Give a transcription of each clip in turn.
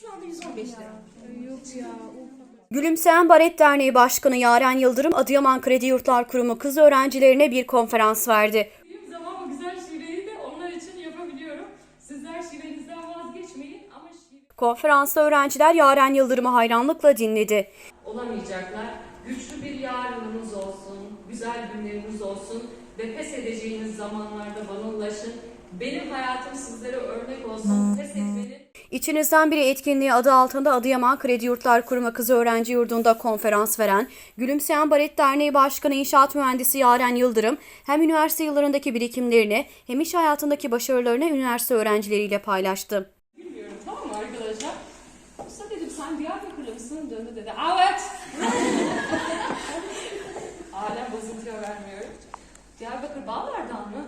Şu anda 115 lira. Yok ya. Gülümseyen Baret Derneği Başkanı Yaren Yıldırım, Adıyaman Kredi Yurtlar Kurumu kız öğrencilerine bir konferans verdi. Bildiğim zaman bu güzel şiveyi de onlar için yapabiliyorum. Sizler şivenizden vazgeçmeyin ama şive Konferansta öğrenciler Yaren Yıldırım'ı hayranlıkla dinledi. olamayacaklar. Güçlü bir yarınınız olsun, güzel günleriniz olsun ve pes edeceğiniz zamanlarda bana ulaşın. Benim hayatım sizlere örnek olsun. Pes etmenin İçinizden biri etkinliği adı altında Adıyaman Kredi Yurtlar Kurumu Kız Öğrenci Yurdu'nda konferans veren Gülümseyen Baret Derneği Başkanı İnşaat Mühendisi Yaren Yıldırım hem üniversite yıllarındaki birikimlerini hem iş hayatındaki başarılarını üniversite öğrencileriyle paylaştı. bilmiyorum tamam mı arkadaşlar? Usta dedim sen Diyarbakırlı mısın? Döndü dedi. Evet. Alem bozuntuya vermiyorum. Diyarbakır Bağlar'dan mı?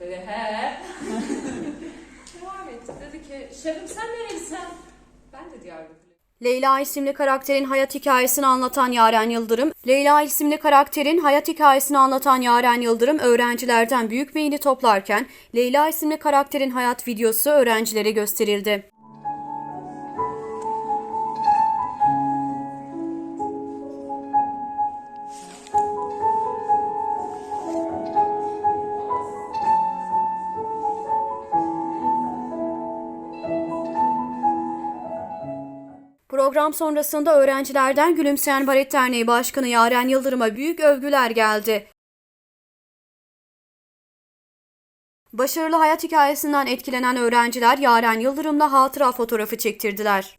Dedi he. Ki sen nerelisin? Ben de Diyarbakırlıyım. Leyla isimli karakterin hayat hikayesini anlatan Yaren Yıldırım, Leyla isimli karakterin hayat hikayesini anlatan Yaren Yıldırım öğrencilerden büyük beğeni toplarken Leyla isimli karakterin hayat videosu öğrencilere gösterildi. Program sonrasında öğrencilerden Gülümseyen Baret Derneği Başkanı Yaren Yıldırım'a büyük övgüler geldi. Başarılı hayat hikayesinden etkilenen öğrenciler Yaren Yıldırım'la hatıra fotoğrafı çektirdiler.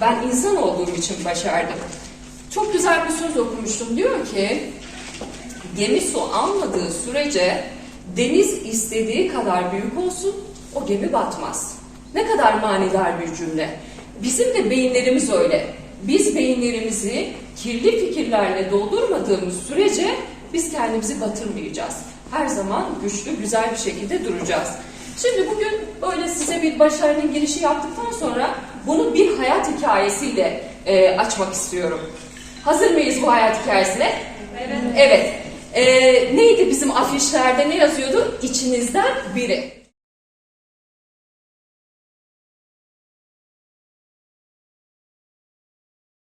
ben insan olduğum için başardım. Çok güzel bir söz okumuştum. Diyor ki gemi su almadığı sürece deniz istediği kadar büyük olsun o gemi batmaz. Ne kadar manidar bir cümle. Bizim de beyinlerimiz öyle. Biz beyinlerimizi kirli fikirlerle doldurmadığımız sürece biz kendimizi batırmayacağız. Her zaman güçlü, güzel bir şekilde duracağız. Şimdi bugün böyle size bir başarının girişi yaptıktan sonra bunu bir hayat hikayesiyle e, açmak istiyorum. Hazır mıyız bu hayat hikayesine? Evet. Evet. E, neydi bizim afişlerde ne yazıyordu? İçinizden biri.